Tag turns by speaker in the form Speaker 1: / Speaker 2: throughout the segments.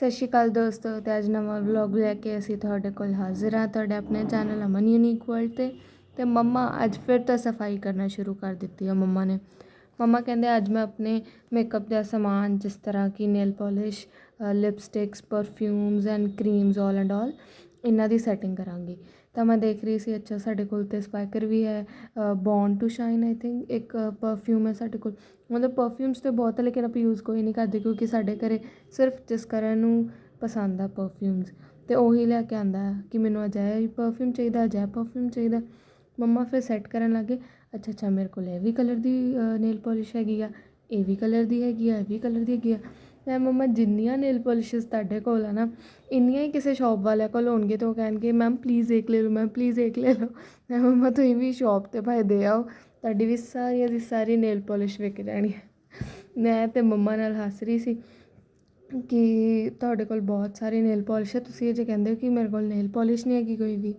Speaker 1: ਸਤਿ ਸ਼੍ਰੀ ਅਕਾਲ ਦੋਸਤੋ ਤੇ ਅੱਜ ਨਵਾਂ ਵਲੌਗ ਲੈ ਕੇ ਅਸੀਂ ਤੁਹਾਡੇ ਕੋਲ ਹਾਜ਼ਰ ਹਾਂ। ਤੁਹਾਡੇ ਆਪਣੇ ਚੈਨਲ ਅਮਨ ਯੂਨੀਕ ਵਰਲਡ ਤੇ। ਤੇ ਮੰਮਾ ਅੱਜ ਫਿਰ ਤਾਂ ਸਫ਼ਾਈ ਕਰਨਾ ਸ਼ੁਰੂ ਕਰ ਦਿੱਤੀ ਆ ਮੰਮਾ ਨੇ। ਮੰਮਾ ਕਹਿੰਦੇ ਅੱਜ ਮੈਂ ਆਪਣੇ ਮੇਕਅਪ ਦਾ ਸਮਾਨ ਜਿਸ ਤਰ੍ਹਾਂ ਕਿ nail polish lipsticks perfumes and creams all and all ਇਹਨਾਂ ਦੀ ਸੈਟਿੰਗ ਕਰਾਂਗੀ। ਤਾਂ ਮੈਂ ਦੇਖ ਰਹੀ ਸੀ, ਅੱਛਾ, ਸਾਡੇ ਕੋਲ ਤਾਂ ਸਪਾਈਕਰ ਵੀ ਹੈ born to shine I think ਇੱਕ ਪਰਫਿਊਮ ਹੈ ਸਾਡੇ ਕੋਲ। ਮਤਲਬ ਪਰਫਿਊਮਸ ਤਾਂ ਬਹੁਤ ਹੈ, ਲੇਕਿਨ ਆਪਾਂ ਯੂਜ਼ ਕੋਈ ਨਹੀਂ ਕਰਦੇ, ਕਿਉਂਕਿ ਸਾਡੇ ਘਰੇ ਸਿਰਫ ਜਿਸ ਕਰਨ ਨੂੰ ਪਸੰਦ ਆ ਪਰਫਿਊਮਸ ਤੇ ਉਹੀ ਲੈ ਕੇ ਆਂਦਾ ਕਿ ਮੈਨੂੰ ਅਜਿਹਾ ਪਰਫਿਊਮ ਚਾਹੀਦਾ, ਅਜਿਹਾ ਪਰਫਿਊਮ ਚਾਹੀਦਾ। ਮੰਮਾ ਫਿਰ ਸੈੱਟ ਕਰਨ ਲੱਗੇ, ਅੱਛਾ ਅੱਛਾ, ਮੇਰੇ ਕੋਲ ਇਹ ਵੀ ਕਲਰ ਦੀ ਨੇਲ ਪਾਲਿਸ਼ ਹੈਗੀ ਆ, ਇਹ ਵੀ ਕਲਰ ਦੀ ਹੈਗੀ ਆ, ਇਹ ਵੀ ਕਲਰ ਦੀ ਹੈਗੀ ਆ। ਮੈਂ ਮੰਮਾ ਜਿੰਨੀਆਂ ਨੇਲ ਪਾਲਿਸ਼ਸ ਤੁਹਾਡੇ ਕੋਲ ਆ ਨਾ, ਇੰਨੀਆਂ ਹੀ ਕਿਸੇ ਸ਼ਾਪ ਵਾਲਿਆਂ ਕੋਲ ਹੋਣਗੇ ਤਾਂ ਉਹ ਕਹਿਣਗੇ ਮੈਮ ਪਲੀਜ਼ ਇੱਕ ਲੈ ਲਓ ਮੈਮ ਪਲੀਜ਼ ਇੱਕ ਲੈ ਲਓ। ਮੈਂ ਮੰਮਾ, ਤੁਸੀਂ ਵੀ ਸ਼ਾਪ ਤੇ ਭਾਈ ਦੇ ਆਓ, ਤੁਹਾਡੀ ਵੀ ਸਾਰੀਆਂ ਦੀ ਸਾਰੀ ਨੇਲ ਪੋਲਿਸ਼ ਵਿਕ ਜਾਣੀ ਹੈ। ਮੈਂ ਤੇ ਮੰਮਾ ਨਾਲ ਹੱਸ ਰਹੀ ਸੀ ਕਿ ਤੁਹਾਡੇ ਕੋਲ ਬਹੁਤ ਸਾਰੀ ਨੇਲ ਪਾਲਿਸ਼ ਹੈ, ਤੁਸੀਂ ਇਹ ਜੇ ਕਹਿੰਦੇ ਹੋ ਕਿ ਮੇਰੇ ਕੋਲ ਨੇਲ ਪਾਲਿਸ਼ ਨਹੀਂ ਹੈਗੀ ਕੋਈ ਵੀ।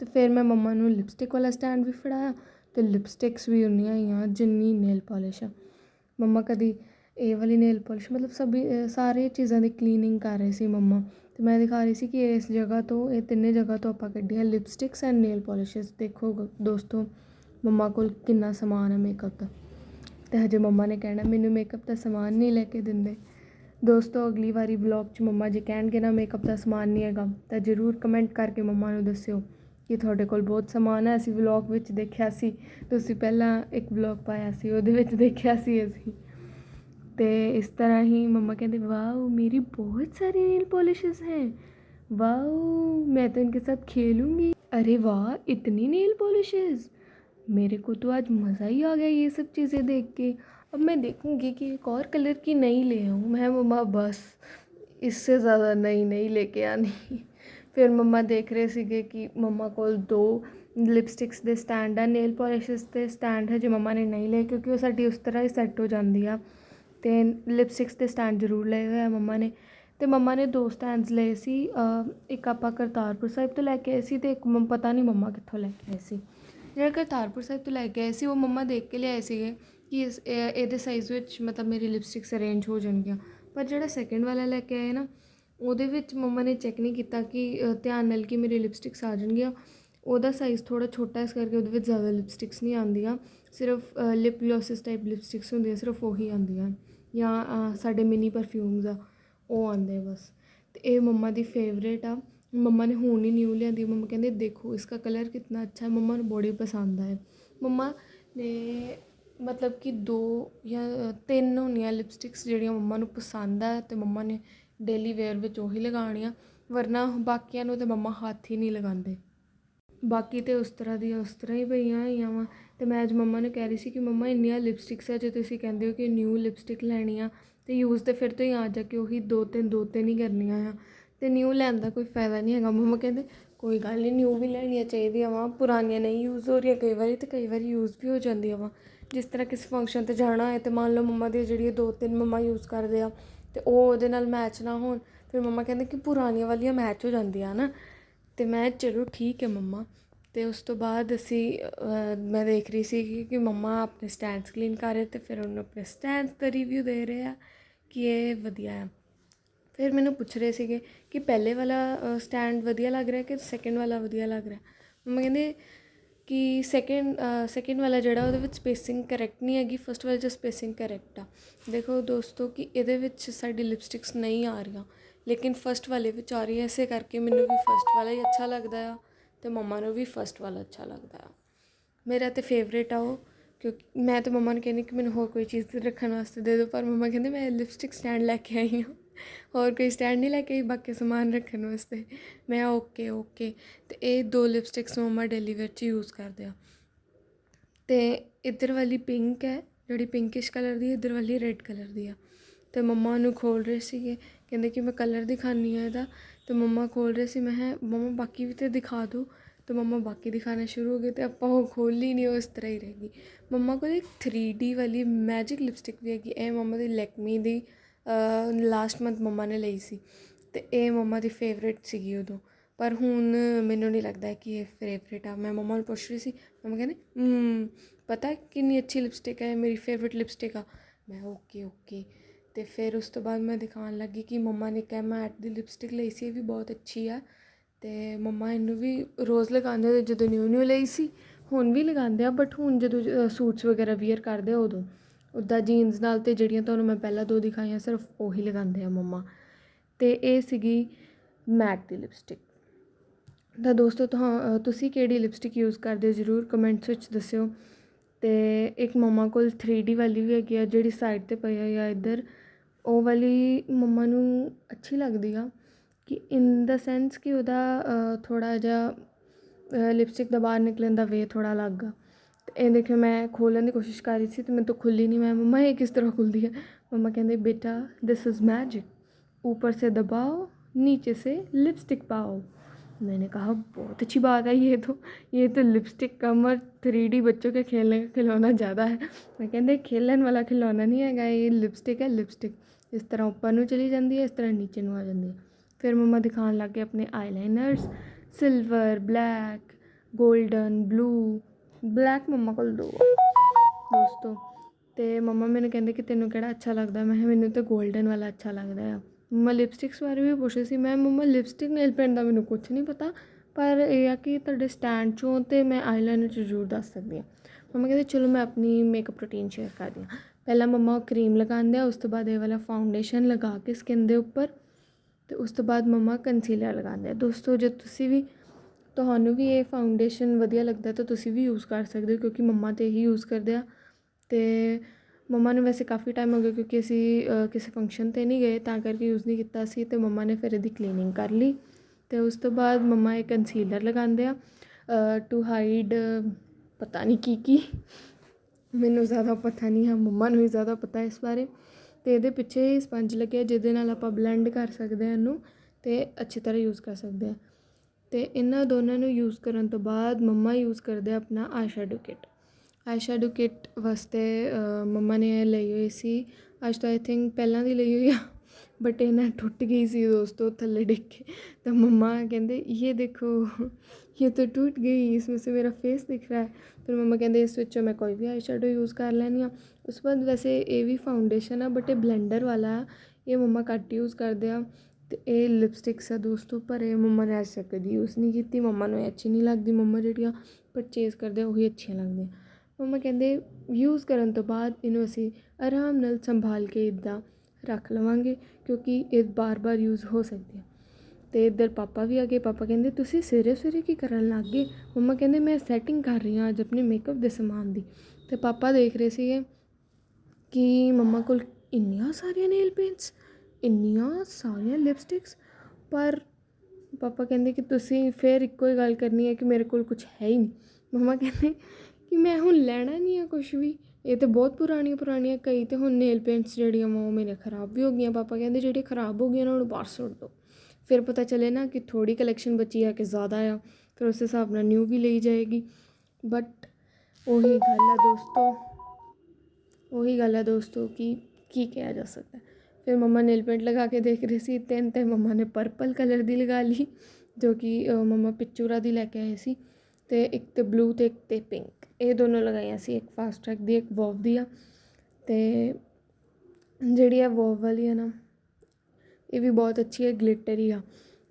Speaker 1: ਤੇ ਫਿਰ ਮੈਂ ਮੰਮਾ ਨੂੰ ਲਿਪਸਟਿਕ ਵਾਲਾ ਸਟੈਂਡ ਵੀ ਫੜਾਇਆ ਤੇ ਲਿਪਸਟਿਕਸ ਵੀ ਉਨੀਆਂ ਹੀ ਆ, ਜਿੰਨੀ ਨੇਲ ਪਾਲਿਸ਼ ਆ। ਮੰਮਾ ਕਦੀ ਇਹ ਵਾਲੀ ਨੇਲ ਪੋਲਿਸ਼ ਮਤਲਬ ਸਭੀ ਸਾਰੇ ਚੀਜ਼ਾਂ ਦੀ ਕਲੀਨਿੰਗ ਕਰ ਰਹੇ ਸੀ ਮੰਮਾ। ਅਤੇ ਮੈਂ ਦਿਖਾ ਰਹੀ ਸੀ ਕਿ ਇਸ ਜਗ੍ਹਾ ਤੋਂ, ਇਹ ਤਿੰਨੇ ਜਗ੍ਹਾ ਤੋਂ ਆਪਾਂ ਕੱਢੀਆਂ ਲਿਪਸਟਿਕਸ ਐਂਡ ਨੇਲ ਪਾਲਿਸ਼ਸ ਦੇਖੋ ਦੋਸਤੋ, ਮੰਮਾ ਕੋਲ ਕਿੰਨਾ ਸਮਾਨ ਹੈ ਮੇਕਅਪ ਦਾ। ਤੇ ਹਜੇ ਮੰਮਾ ਨੇ ਕਹਿਣਾ, ਮੈਨੂੰ ਮੇਕਅਪ ਦਾ ਸਮਾਨ ਨਹੀਂ ਲੈ ਕੇ ਦਿੰਦੇ। ਦੋਸਤੋ, ਅਗਲੀ ਵਾਰੀ ਵਲੌਗ 'ਚ ਮੰਮਾ ਜੀ ਕਹਿਣਗੇ ਨਾ ਮੇਕਅਪ ਦਾ ਸਮਾਨ ਨਹੀਂ ਹੈਗਾ। ਤਾਂ ਜ਼ਰੂਰ ਕਮੈਂਟ ਕਰਕੇ ਮੰਮਾ ਨੂੰ ਦੱਸਿਓ ਕਿ ਤੁਹਾਡੇ ਕੋਲ ਬਹੁਤ ਸਮਾਨ ਹੈ। ਅਸੀਂ ਵਲੌਗ ਵਿੱਚ ਦੇਖਿਆ ਸੀ, ਤੁਸੀਂ ਪਹਿਲਾਂ ਇੱਕ ਵਲੌਗ ਪਾਇਆ ਸੀ, ਉਹਦੇ ਵਿੱਚ ਦੇਖਿਆ ਸੀ ਅਸੀਂ। ਤੇ ਇਸ ਤਰ੍ਹਾਂ ਹੀ ਮੰਮਾ ਕਹਿੰਦੇ ਵਾਓ मेरी बहुत सारी नेल पॉलिशेस हैं वाओ मैं तो इनके साथ खेलूंगी अरे वाह इतनी नेल पॉलिशेस मेरे को तो आज मज़ा ही आ गया ये सब चीज़ें देख के अब मैं देखूंगी कि एक और कलर की नई ले आऊँ मैं मम्मा बस इससे ज़्यादा नई नहीं लेके आनी ਫਿਰ ਮੰਮਾ ਦੇਖ ਰਹੇ ਸੀਗੇ ਕਿ ਮੰਮਾ ਕੋਲ ਦੋ ਲਿਪਸਟਿਕਸ ਦੇ ਸਟੈਂਡ ਆ ਨੇਲ ਪਾਲਿਸ਼ਸ ਤੇ ਸਟੈਂਡ ਹੈ ਜੇ ਮੰਮਾ ਨੇ ਨਹੀਂ ਲਏ ਕਿਉਂਕਿ ਉਹ ਸਾਡੀ ਉਸ ਤਰ੍ਹਾਂ ਹੀ ਸੈੱਟ ਹੋ ਜਾਂਦੀ ਆ ਅਤੇ ਲਿਪਸਟਿਕਸ ਦੇ ਸਟੈਂਡ ਜ਼ਰੂਰ ਲਏ ਹੋਏ ਆ ਮੰਮਾ ਨੇ। ਅਤੇ ਮੰਮਾ ਨੇ ਦੋ ਸਟੈਂਡਸ ਲਏ ਸੀ ਇੱਕ ਆਪਾਂ ਕਰਤਾਰਪੁਰ ਸਾਹਿਬ ਤੋਂ ਲੈ ਕੇ ਆਏ ਸੀ ਅਤੇ ਇੱਕ ਮੰਮ- ਪਤਾ ਨਹੀਂ ਮੰਮਾ ਕਿੱਥੋਂ ਲੈ ਕੇ ਆਏ ਸੀ। ਜਿਹੜਾ ਕਰਤਾਰਪੁਰ ਸਾਹਿਬ ਤੋਂ ਲੈ ਕੇ ਆਏ ਸੀ, ਉਹ ਮੰਮਾ ਦੇਖ ਕੇ ਲਿਆਏ ਸੀਗੇ ਕਿ ਇਸ ਇਹਦੇ ਸਾਈਜ਼ ਵਿੱਚ ਮਤਲਬ ਮੇਰੀ ਲਿਪਸਟਿਕਸ ਅਰੇਂਜ ਹੋ ਜਾਣਗੀਆਂ। ਪਰ ਜਿਹੜਾ ਸੈਕਿੰਡ ਵਾਲਾ ਲੈ ਕੇ ਆਏ ਨਾ, ਉਹਦੇ ਵਿੱਚ ਮੰਮਾ ਨੇ ਚੈੱਕ ਨਹੀਂ ਕੀਤਾ ਕਿ ਧਿਆਨ ਨਾਲ ਕਿ ਮੇਰੀ ਲਿਪਸਟਿਕਸ ਆ ਜਾਣਗੀਆਂ। ਉਹਦਾ ਸਾਈਜ਼ ਥੋੜਾ ਛੋਟਾ ਇਸ ਕਰਕੇ ਉਹਦੇ ਵਿੱਚ ਜ਼ਿਆਦਾ ਲਿਪਸਟਿਕਸ ਨਹੀਂ ਆਉਂਦੀਆਂ। ਸਿਰਫ ਲਿਪ ਗਲੋਸਿਸ ਟਾਈਪ ਲਿਪਸਟਿਕਸ ਹੁੰਦੀਆਂ, ਸਿਰਫ ਉਹੀ ਆਉਂਦੀਆਂ। ਜਾਂ ਸਾਡੇ ਮਿਨੀ ਪਰਫਿਊਮਸ ਆ, ਉਹ ਆਉਂਦੇ ਬਸ। ਤੇ ਇਹ ਮੰਮਾ ਦੀ ਫੇਵਰੇਟ ਆ। ਮੰਮਾ ਨੇ ਹੁਣ ਹੀ ਨਿਊ ਲਿਆਂਦੀ, ਮੰਮਾ ਕਹਿੰਦੇ, ਦੇਖੋ, ਇਸਕਾ ਕਲਰ ਕਿਤਨਾ ਅੱਛਾ ਮੰਮਾ ਨੂੰ ਬੜੀ ਪਸੰਦ ਆਇਆ ਮੰਮਾ ਨੇ ਮਤਲਬ ਕਿ ਦੋ ਜਾਂ ਤਿੰਨ ਹੁੰਦੀਆਂ ਲਿਪਸਟਿਕਸ ਜਿਹੜੀਆਂ ਮੰਮਾ ਨੂੰ ਪਸੰਦ ਆ ਤੇ ਮੰਮਾ ਨੇ ਡੇਲੀ ਵੇਅਰ ਵਿੱਚ ਉਹੀ ਲਗਾਉਣੀਆਂ। ਵਰਨਾ ਬਾਕੀਆਂ ਨੂੰ ਤੇ ਮੰਮਾ ਹੱਥ ਹੀ ਨਹੀਂ ਲਗਾਉਂਦੇ। ਬਾਕੀ ਤੇ ਉਸ ਤਰ੍ਹਾਂ ਦੀਆਂ ਉਸ ਤਰ੍ਹਾਂ ਹੀ ਪਈਆਂ ਹੋਈਆਂ ਵਾ। ਤੇ ਮੈਂ ਅੱਜ ਮੰਮਾ ਨੂੰ ਕਹਿ ਰਹੀ ਸੀ ਕਿ ਮੰਮਾ ਇੰਨੀਆਂ ਲਿਪਸਟਿਕਸ ਆ, ਜੇ ਤੁਸੀਂ ਕਹਿੰਦੇ ਹੋ ਕਿ ਨਿਊ ਲਿਪਸਟਿਕ ਲੈਣੀ ਆ ਤੇ ਯੂਜ਼ ਤੇ ਫਿਰ ਤੋਂ ਹੀ ਆ ਜਾ ਕੇ ਉਹੀ ਦੋ ਤਿੰਨ ਦੋ ਤਿੰਨ ਹੀ ਕਰਨੀਆਂ ਆ। ਤੇ ਨਿਊ ਲੈਣ ਦਾ ਕੋਈ ਫਾਇਦਾ ਨਹੀਂ ਹੈਗਾ। ਮੰਮਾ ਕਹਿੰਦੇ, ਕੋਈ ਗੱਲ ਨਹੀਂ ਨਿਊ ਵੀ ਲੈਣੀਆਂ ਚਾਹੀਦੀਆਂ ਵਾ। ਪੁਰਾਣੀਆਂ ਨਹੀਂ ਯੂਜ਼ ਹੋ ਰਹੀਆਂ, ਕਈ ਵਾਰੀ ਤੇ ਕਈ ਵਾਰੀ ਯੂਜ਼ ਵੀ ਹੋ ਜਾਂਦੀਆਂ ਵਾ। ਜਿਸ ਤਰ੍ਹਾਂ ਕਿਸੇ ਫੰਕਸ਼ਨ ਤੇ ਜਾਣਾ ਹੈ ਤੇ ਮੰਨ ਲਓ ਮੰਮਾ ਦੀ ਜਿਹੜੀ ਦੋ ਤਿੰਨ ਮੰਮਾ ਯੂਜ਼ ਕਰਦੇ ਆ, ਤੇ ਉਹ ਉਹਦੇ ਨਾਲ ਮੈਚ ਨਾ ਹੋਣ, ਫਿਰ ਮੰਮਾ ਕਹਿੰਦੇ ਕਿ ਪੁਰਾਣੀਆਂ ਵਾਲੀਆਂ ਮੈਚ ਹੋ ਜਾਂਦੀਆਂ ਨਾ। ਤੇ ਮੈਂ ਚਲੋ ਠੀਕ ਹੈ ਮੰਮਾ। ਅਤੇ ਉਸ ਤੋਂ ਬਾਅਦ ਅਸੀਂ ਮੈਂ ਦੇਖ ਰਹੀ ਸੀ ਕਿ- ਮੰਮਾ ਆਪਣੇ ਸਟੈਂਡਸ ਕਲੀਨ ਕਰ ਰਹੇ ਅਤੇ ਫਿਰ ਉਹਨੂੰ ਆਪਣੇ ਸਟੈਂਡਸ ਦਾ ਰਿਵਿਊ ਦੇ ਰਹੇ ਆ ਕਿ ਇਹ ਵਧੀਆ ਆ। ਫਿਰ ਮੈਨੂੰ ਪੁੱਛ ਰਹੇ ਸੀਗੇ ਕਿ ਪਹਿਲੇ ਵਾਲਾ ਸਟੈਂਡ ਵਧੀਆ ਲੱਗ ਰਿਹਾ ਕਿ ਸੈਕਿੰਡ ਵਾਲਾ ਵਧੀਆ ਲੱਗ ਰਿਹਾ? ਮੰਮਾ ਕਹਿੰਦੇ ਕਿ ਸੈਕਿੰਡ ਸੈਕਿੰਡ ਵਾਲਾ ਜਿਹੜਾ ਉਹਦੇ ਵਿੱਚ ਸਪੇਸਿੰਗ ਕਰੈਕਟ ਨਹੀਂ ਹੈਗੀ ਫਸਟ ਵਾਲੇ 'ਚ ਸਪੇਸਿੰਗ ਕਰੈਕਟ ਆ। ਦੇਖੋ ਦੋਸਤੋ ਕਿ ਇਹਦੇ ਵਿੱਚ ਸਾਡੀ ਲਿਪਸਟਿਕਸ ਨਹੀਂ ਆ ਰਹੀਆਂ, ਲੇਕਿਨ ਫਸਟ ਵਾਲੇ ਵਿੱਚ ਆ ਰਹੀ ਹੈ, ਇਸੇ ਕਰਕੇ ਮੈਨੂੰ ਵੀ ਫਸਟ ਵਾਲਾ ਹੀ ਅੱਛਾ ਲੱਗਦਾ ਆ। ਤੇ ਮੰਮਾ ਨੂੰ ਵੀ ਫਸਟ ਵਾਲਾ ਅੱਛਾ ਲੱਗਦਾ ਆ। ਮੇਰਾ ਤੇ ਫੇਵਰੇਟ ਆ ਉਹ, ਕਿਉਂਕਿ ਮੈਂ ਤੇ ਮੰਮਾ ਨੂੰ ਕਹਿੰਦੀ ਕਿ ਮੈਨੂੰ ਹੋਰ ਕੋਈ ਚੀਜ਼ ਰੱਖਣ ਵਾਸਤੇ ਦੇ ਦਿਓ, ਪਰ ਮੰਮਾ ਕਹਿੰਦੇ ਮੈਂ ਲਿਪਸਟਿਕ ਸਟੈਂਡ ਲੈ ਕੇ ਆਈ ਹਾਂ। ਹੋਰ ਕੋਈ ਸਟੈਂਡ ਨਹੀਂ ਲੈ ਕੇ ਆਈ, ਬਾਕੀ ਸਮਾਨ ਰੱਖਣ ਵਾਸਤੇ। ਮੈਂ ਓਕੇ ਓਕੇ ਤੇ ਇਹ ਦੋ ਲਿਪਸਟਿਕਸ ਮੰਮਾ ਡੇਲੀ ਵੇਅਰ 'ਚ ਯੂਜ਼ ਕਰਦੇ ਆ। ਤੇ ਇੱਧਰ ਵਾਲੀ ਪਿੰਕ ਹੈ, ਜਿਹੜੀ ਪਿੰਕਿਸ਼ ਕਲਰ ਦੀ ਹੈ ਇੱਧਰ ਵਾਲੀ ਰੈੱਡ ਕਲਰ ਦੀ ਆ। ਤੇ ਮੰਮਾ ਨੂੰ ਖੋਲ ਰਹੇ ਸੀਗੇ, ਕਹਿੰਦੇ ਕਿ ਮੈਂ ਕਲਰ ਦਿਖਾਨੀ ਆ ਇਹਦਾ। ਤੇ ਮੰਮਾ ਖੋਲ ਰਹੇ ਸੀ, ਮੈਂ ਕਿਹਾ ਮੰਮਾ ਬਾਕੀ ਵੀ ਤੇ ਦਿਖਾ ਦਿਓ। ਤੇ ਮੰਮਾ ਬਾਕੀ ਦਿਖਾਣਾ ਸ਼ੁਰੂ ਹੋ ਗਏ ਤੇ ਆਪਾਂ ਉਹ ਖੋਲੀ ਨਹੀਂ, ਉਹ ਇਸ ਤਰ੍ਹਾਂ ਹੀ ਰਹਿ ਗਈ। ਮੰਮਾ ਕੋਲ ਇੱਕ 3D ਵਾਲੀ ਮੈਜਿਕ ਲਿਪਸਟਿਕ ਵੀ ਹੈਗੀ, ਇਹ ਮੰਮਾ ਦੀ ਲੈਕਮੀ ਦੀ ਲਾਸਟ ਮੰਥ ਮੰਮਾ ਨੇ ਲਈ ਸੀ। ਤੇ ਇਹ ਮੰਮਾ ਦੀ ਫੇਵਰੇਟ ਸੀਗੀ ਉਦੋਂ। ਪਰ ਹੁਣ ਮੈਨੂੰ ਨਹੀਂ ਲੱਗਦਾ ਕਿ ਇਹ ਫੇਵਰੇਟ ਆ। ਮੈਂ ਮੰਮਾ ਨੂੰ ਪੁੱਛ ਰਹੀ ਸੀ, ਮੰਮਾ ਕਹਿੰਦੇ ਹਮ ਪਤਾ ਕਿੰਨੀ ਅੱਛੀ ਲਿਪਸਟਿਕ ਹੈ ਮੇਰੀ ਫੇਵਰੇਟ ਲਿਪਸਟਿਕ ਆ? ਮੈਂ ਓਕੇ ਓਕੇ। ਤੇ ਫਿਰ ਉਸ ਤੋਂ ਬਾਅਦ ਮੈਂ ਦਿਖਾਉਣ ਲੱਗੀ ਕਿ ਮੰਮਾ ਨੇ ਕਹਿ ਮੈਟ ਦੀ ਲਿਪਸਟਿਕ ਲਈ ਸੀ, ਇਹ ਵੀ ਬਹੁਤ ਅੱਛੀ ਆ। ਤੇ ਮੰਮਾ ਇਹਨੂੰ ਵੀ ਰੋਜ਼ ਲਗਾਉਂਦੇ ਹੁੰਦੇ, ਜਦੋਂ ਨਿਊ ਨਿਊ ਲਈ ਸੀ, ਹੁਣ ਵੀ ਲਗਾਉਂਦੇ ਆ ਬਟ ਹੁਣ ਜਦੋਂ ਸੂਟਸ ਵਗੈਰਾ ਵੀਅਰ ਕਰਦੇ ਆ, ਉਦੋਂ। ਉੱਦਾਂ ਜੀਨਸ ਨਾਲ ਤੇ ਜਿਹੜੀਆਂ ਤੁਹਾਨੂੰ ਮੈਂ ਪਹਿਲਾਂ ਦੋ ਦਿਖਾਈਆਂ, ਸਿਰਫ ਉਹੀ ਲਗਾਉਂਦੇ ਆ ਮੰਮਾ। ਤੇ ਇਹ ਸੀਗੀ ਮੈਟ ਦੀ ਲਿਪਸਟਿਕ ਤਾਂ ਦੋਸਤੋ, ਤੁਹਾ ਤੁਸੀਂ ਕਿਹੜੀ ਲਿਪਸਟਿਕ ਯੂਜ਼ ਕਰਦੇ ਹੋ? ਜ਼ਰੂਰ ਕਮੈਂਟਸ ਵਿੱਚ ਦੱਸਿਓ। ਤੇ ਇੱਕ ਮੰਮਾ ਕੋਲ 3D ਵਾਲੀ ਵੀ ਹੈਗੀ ਆ, ਜਿਹੜੀ ਸਾਈਡ ਤੇ ਪਈ ਹੋਈ ਆ ਇੱਧਰ। ਉਹ ਵਾਲੀ ਮੰਮਾ ਨੂੰ ਅੱਛੀ ਲੱਗਦੀ ਆ। ਕਿ ਇਨ ਦਾ ਸੈਂਸ ਕਿ ਉਹਦਾ ਥੋੜਾ ਜਿਹਾ ਲਿਪਸਟਿਕ ਦਾ ਬਾਹਰ ਨਿਕਲਣ ਦਾ ਵੇ ਥੋੜਾ ਅਲੱਗ ਆ ਤੇ ਇਹ ਦੇਖਿਓ ਮੈਂ ਖੋਲਣ ਦੀ ਕੋਸ਼ਿਸ਼ ਕਰ ਰਹੀ ਸੀ ਤੇ ਮੈਨੂੰ ਤੋਂ ਖੁੱਲੀ ਨਹੀਂ ਮੈਂ ਮੰਮਾ ਇਹ ਕਿਸ ਤਰ੍ਹਾਂ ਖੁੱਲਦੀ ਹੈ ਮੰਮਾ ਕਹਿੰਦੇ ਬੇਟਾ ਦਿਸ इज़ मैजिक ऊपर से दबाओ नीचे से लिपस्टिक पाओ मैंने कहा बहुत अच्छी बात है ये तो ये तो लिपस्टिक कम और थ्री डी बच्चों के खेलने का खिलौना ज़्यादा है मैं कहते खेलन वाला खिलौना नहीं हैगा ये ਲਿਪਸਟਿਕ ਹੈ ਲਿਪਸਟਿਕ ਇਸ ਤਰ੍ਹਾਂ ਉੱਪਰ ਨੂੰ ਚਲੀ ਜਾਂਦੀ ਹੈ ਇਸ ਤਰ੍ਹਾਂ ਨੀਚੇ ਨੂੰ ਆ ਜਾਂਦੀ ਹੈ ਫਿਰ ਮੰਮਾ ਦਿਖਾਉਣ ਲੱਗ ਗਏ ਆਪਣੇ eyeliners silver black golden blue black ਮੰਮਾ ਕੋਲ ਦੋ ਦੋਸਤੋ, ਤੇ ਮੰਮਾ ਮੈਨੂੰ ਕਹਿੰਦੇ ਕਿ ਤੈਨੂੰ ਕਿਹੜਾ ਅੱਛਾ ਲੱਗਦਾ? ਮੈਂ ਕਿਹਾ, ਮੈਨੂੰ ਤਾਂ ਗੋਲਡਨ ਵਾਲਾ ਅੱਛਾ ਲੱਗਦਾ ਆ। ਮੰਮਾ ਲਿਪਸਟਿਕਸ ਬਾਰੇ ਵੀ ਪੁੱਛੇ ਸੀ। ਮੈਂ ਮੰਮਾ ਲਿਪਸਟਿਕ ਨੇਲ ਪੈਂਟ ਦਾ ਮੈਨੂੰ ਕੁਝ ਨਹੀਂ ਪਤਾ, ਪਰ ਇਹ ਆ ਕਿ ਤੁਹਾਡੇ ਸਟੈਂਡ 'ਚੋਂ ਤੇ ਮੈਂ ਆਈਲਾਈਨਰ 'ਚ ਜ਼ਰੂਰ ਦੱਸ ਸਕਦੀ ਹਾਂ ਮੰਮਾ ਕਹਿੰਦੇ, ਚਲੋ ਮੈਂ ਆਪਣੀ ਮੇਕਅਪ ਰੂਟੀਨ ਸ਼ੇਅਰ ਕਰਦੀ ਹਾਂ ਪਹਿਲਾਂ ਮੰਮਾ ਉਹ ਕਰੀਮ ਲਗਾਉਂਦੇ ਆ, ਉਸ ਤੋਂ ਬਾਅਦ ਇਹ ਵਾਲਾ ਫਾਊਂਡੇਸ਼ਨ ਲਗਾ ਕੇ ਸਕਿਨ ਦੇ ਉੱਪਰ ਅਤੇ ਉਸ ਤੋਂ ਬਾਅਦ ਮੰਮਾ ਕੰਸੀਲਰ ਲਗਾਉਂਦੇ ਆ। ਦੋਸਤੋ, ਜੇ ਤੁਸੀਂ ਵੀ ਤੁਹਾਨੂੰ ਵੀ ਇਹ ਫਾਊਂਡੇਸ਼ਨ ਵਧੀਆ ਲੱਗਦਾ ਤਾਂ ਤੁਸੀਂ ਵੀ ਯੂਜ਼ ਕਰ ਸਕਦੇ ਹੋ, ਕਿਉਂਕਿ ਮੰਮਾ ਤੇ ਇਹੀ ਯੂਜ਼ ਕਰਦੇ ਆ। ਅਤੇ ਮੰਮਾ ਨੂੰ ਵੈਸੇ ਕਾਫੀ ਟਾਈਮ ਹੋ ਗਿਆ ਕਿਉਂਕਿ ਅਸੀਂ ਕਿਸੇ ਫੰਕਸ਼ਨ ਤੇ ਨਹੀਂ ਗਏ, ਤਾਂ ਕਰਕੇ ਯੂਜ਼ ਨਹੀਂ ਕੀਤਾ ਸੀ ਤੇ ਮੰਮਾ ਨੇ ਫਿਰ ਇਹਦੀ ਕਲੀਨਿੰਗ ਕਰ ਲਈ। ਤੇ ਉਸ ਤੋਂ ਬਾਅਦ ਮੰਮਾ ਇਹ ਕੰਸੀਲਰ ਲਗਾਉਂਦੇ ਆ ਟੂ ਹਾਈਡ ਪਤਾ ਨਹੀਂ ਕੀ ਕੀ। ਮੈਨੂੰ ਜ਼ਿਆਦਾ ਪਤਾ ਨਹੀਂ ਹੈ ਮੰਮਾ ਨੂੰ ਹੀ ਜ਼ਿਆਦਾ ਪਤਾ ਇਸ ਬਾਰੇ। ਅਤੇ ਇਹਦੇ ਪਿੱਛੇ ਹੀ ਸਪੰਜ ਲੱਗਿਆ, ਜਿਹਦੇ ਨਾਲ ਆਪਾਂ ਬਲੈਂਡ ਕਰ ਸਕਦੇ ਹਾਂ ਇਹਨੂੰ ਅਤੇ ਅੱਛੀ ਤਰ੍ਹਾਂ ਯੂਜ਼ ਕਰ ਸਕਦੇ ਹਾਂ। ਅਤੇ ਇਹਨਾਂ ਦੋਨਾਂ ਨੂੰ ਯੂਜ਼ ਕਰਨ ਤੋਂ ਬਾਅਦ ਮੰਮਾ ਯੂਜ਼ ਕਰਦੇ ਆ ਆਪਣਾ ਆਈਸ਼ੈਡੋ ਕਿਟ ਆਈਸ਼ੈਡੋ ਕਿਟ ਵਾਸਤੇ ਮੰਮਾ ਨੇ ਲਈ ਹੋਈ ਸੀ। ਅੱਜ ਤਾਂ ਆਈ ਥਿੰਕ ਪਹਿਲਾਂ ਦੀ ਲਈ ਹੋਈ ਆ ਬਟ ਇਹ ਨਾ ਟੁੱਟ ਗਈ ਸੀ ਦੋਸਤੋ ਥੱਲੇ ਡਿੱਕੇ ਤਾਂ ਮੰਮਾ ਕਹਿੰਦੇ ਇਹ ਦੇਖੋ ਇਹ ਤਾਂ ਟੁੱਟ ਗਈ, ਇਸ ਵਿੱਚ ਮੇਰਾ ਫੇਸ ਦਿਖ ਰਿਹਾ ਹੈ। ਫਿਰ ਮੰਮਾ ਕਹਿੰਦੇ, ਇਸ ਵਿੱਚੋਂ ਮੈਂ ਕੋਈ ਵੀ ਆਈਸ਼ੈਡੋ ਯੂਜ਼ ਕਰ ਲੈਣੀ ਆ ਉਸ ਤੋਂ ਬਾਅਦ ਵੈਸੇ ਇਹ ਵੀ ਫਾਊਂਡੇਸ਼ਨ ਆ ਬਟ ਇਹ ਬਲੈਂਡਰ ਵਾਲਾ ਆ। ਇਹ ਮੰਮਾ ਘੱਟ ਯੂਜ਼ ਕਰਦੇ ਆ। ਤੇ ਇਹ ਲਿਪਸਟਿਕਸ ਆ ਦੋਸਤੋ, ਪਰ ਇਹ ਮੰਮਾ ਨੇ ਅੱਜ ਤੱਕ ਕਦੀ ਯੂਜ਼ ਨਹੀਂ ਕੀਤੀ। ਮੰਮਾ ਨੂੰ ਇਹ ਅੱਛੀ ਨਹੀਂ ਲੱਗਦੀ, ਮੰਮਾ ਜਿਹੜੀਆਂ ਪਰਚੇਸ ਕਰਦੇ ਆ, ਉਹੀ ਅੱਛੀਆਂ ਲੱਗਦੀਆਂ। ਮੰਮਾ ਕਹਿੰਦੇ ਯੂਜ਼ ਕਰਨ ਤੋਂ ਬਾਅਦ ਇਹਨੂੰ ਅਸੀਂ ਆਰਾਮ ਨਾਲ ਸੰਭਾਲ ਕੇ ਇਦਾਂ ਰੱਖ ਲਵਾਂਗੇ, ਕਿਉਂਕਿ ਇਹ ਬਾਰ-ਬਾਰ ਯੂਜ਼ ਹੋ ਸਕਦੀ ਹੈ ਤੇ ਇੱਧਰ ਪਾਪਾ ਵੀ ਆ ਗਏ। ਪਾਪਾ ਕਹਿੰਦੇ, ਤੁਸੀਂ ਸਵੇਰੇ ਸਵੇਰੇ ਕੀ ਕਰਨ ਲੱਗ? ਗਏ ਮੰਮਾ ਕਹਿੰਦੇ, ਮੈਂ ਸੈਟਿੰਗ ਕਰ ਰਹੀ ਹਾਂ ਅੱਜ ਆਪਣੇ ਮੇਕਅਪ ਦੇ ਸਮਾਨ ਦੀ। ਤੇ ਪਾਪਾ ਦੇਖ ਰਹੇ ਸੀਗੇ ਕਿ ਮੰਮਾ ਕੋਲ ਇੰਨੀਆਂ ਸਾਰੀਆਂ ਨੇਲ ਪੇਂਟਸ ਇੰਨੀਆਂ ਸਾਰੀਆਂ ਲਿਪਸਟਿਕਸ ਪਰ ਪਾਪਾ ਕਹਿੰਦੇ ਕਿ ਤੁਸੀਂ ਫਿਰ ਇੱਕੋ ਹੀ ਗੱਲ ਕਰਨੀ ਹੈ ਕਿ ਮੇਰੇ ਕੋਲ ਕੁਝ ਹੈ ਹੀ ਨਹੀਂ। ਮੰਮਾ ਕਹਿੰਦੇ ਕਿ ਮੈਂ ਹੁਣ ਲੈਣਾ ਨਹੀਂ ਆ ਕੁਝ ਵੀ। ਇਹ ਤੇ ਬਹੁਤ ਪੁਰਾਣੀਆਂ ਪੁਰਾਣੀਆਂ, ਕਈ ਤੇ ਹੁਣ ਨੇਲ ਪੇਂਟਸ ਜਿਹੜੀਆਂ ਵਾ ਉਹ ਮੇਰੇ ਖਰਾਬ ਵੀ ਹੋ ਗਈਆਂ। ਪਾਪਾ ਕਹਿੰਦੇ ਜਿਹੜੀ ਖਰਾਬ ਹੋ ਗਈਆਂ ਉਹਨਾਂ ਨੂੰ ਬਾਹਰ ਸੁੱਟ ਦਿਓ ਫਿਰ ਪਤਾ ਚੱਲੇ ਨਾ ਕਿ ਥੋੜੀ ਕਲੈਕਸ਼ਨ ਬਚੀ ਆ ਕਿ ਜ਼ਿਆਦਾ ਆ, ਫਿਰ ਉਸ ਹਿਸਾਬ ਨਾਲ ਨਿਊ ਵੀ ਲਈ ਜਾਏਗੀ। ਬਟ ਉਹੀ ਗੱਲ ਆ ਦੋਸਤੋ। ਉਹੀ ਗੱਲ ਹੈ ਦੋਸਤੋ ਕਿ ਕੀ ਕਿਹਾ ਜਾ ਸਕਦਾ ਫਿਰ ਮੰਮਾ ਨੇਲ ਪੇਂਟ ਲਗਾ ਕੇ ਦੇਖ ਰਹੀ ਸੀ ਤਿੰਨ ਤੇ ਮੰਮਾ ਨੇ ਪਰਪਲ ਕਲਰ ਦੀ ਲਗਾ ਲਈ ਜੋ ਕਿ ਅ, ਮੰਮਾ ਪਿਚੂਰਾ ਦੀ ਲੈ ਕੇ ਆਏ ਸੀ ਤੇ ਇੱਕ ਤੇ ਬਲੂ ਤੇ ਇੱਕ ਤੇ ਪਿੰਕ ਇਹ ਦੋਨੋਂ ਲਗਾਈਆਂ ਸੀ ਇੱਕ ਫਾਸਟ ਟਰੈਕ ਦੀ ਇੱਕ ਵੋਵ ਦੀ ਆ। ਤੇ ਜਿਹੜੀ ਆ ਵੋਵ ਵਾਲੀ ਆ ਨਾ ਇਹ ਵੀ ਬਹੁਤ ਅੱਛੀ ਹੈ ਗਲਿਟਰੀ ਆ।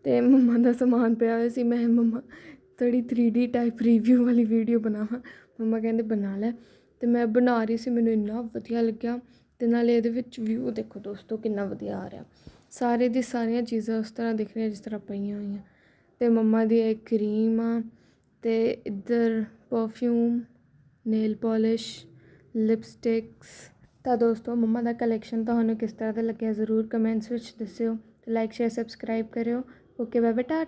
Speaker 1: ਤੇ ਮੰਮਾ ਦਾ ਸਮਾਨ ਪਿਆ ਹੋਇਆ ਸੀ ਮੈਂ ਮੰਮਾ ਥੋੜੀ 3D ਟਾਈਪ ਰਿਵਿਊ ਵਾਲੀ ਵੀਡੀਓ ਬਣਾਵਾਂ। ਮੰਮਾ ਕਹਿੰਦੇ ਬਣਾ ਲੈ। ਅਤੇ ਮੈਂ ਬਣਾ ਰਹੀ ਸੀ, ਮੈਨੂੰ ਇੰਨਾ ਵਧੀਆ ਲੱਗਿਆ ਅਤੇ ਨਾਲੇ ਇਹਦੇ ਵਿੱਚ ਵਿਊ ਦੇਖੋ ਦੋਸਤੋ, ਕਿੰਨਾ ਵਧੀਆ ਆ ਰਿਹਾ। ਸਾਰੇ ਦੀ ਸਾਰੀਆਂ ਚੀਜ਼ਾਂ ਉਸ ਤਰ੍ਹਾਂ ਦਿਖ ਰਹੀਆਂ, ਜਿਸ ਤਰ੍ਹਾਂ ਪਈਆਂ ਹੋਈਆਂ। ਅਤੇ ਮੰਮਾ ਦੀ ਇਹ ਕਰੀਮ ਆ ਅਤੇ ਇੱਧਰ ਪਰਫਿਊਮ ਨੇਲ ਪਾਲਿਸ਼ ਲਿਪਸਟਿਕਸ ਤਾਂ ਦੋਸਤੋ, ਮੰਮਾ ਦਾ ਕਲੈਕਸ਼ਨ ਤੁਹਾਨੂੰ ਕਿਸ ਤਰ੍ਹਾਂ ਦਾ ਲੱਗਿਆ ਜ਼ਰੂਰ ਕਮੈਂਟਸ ਵਿੱਚ ਦੱਸਿਓ। ਤੇ ਲਾਈਕ ਸ਼ੇਅਰ ਸਬਸਕ੍ਰਾਈਬ ਕਰਿਓ। Okay bye bye Tata.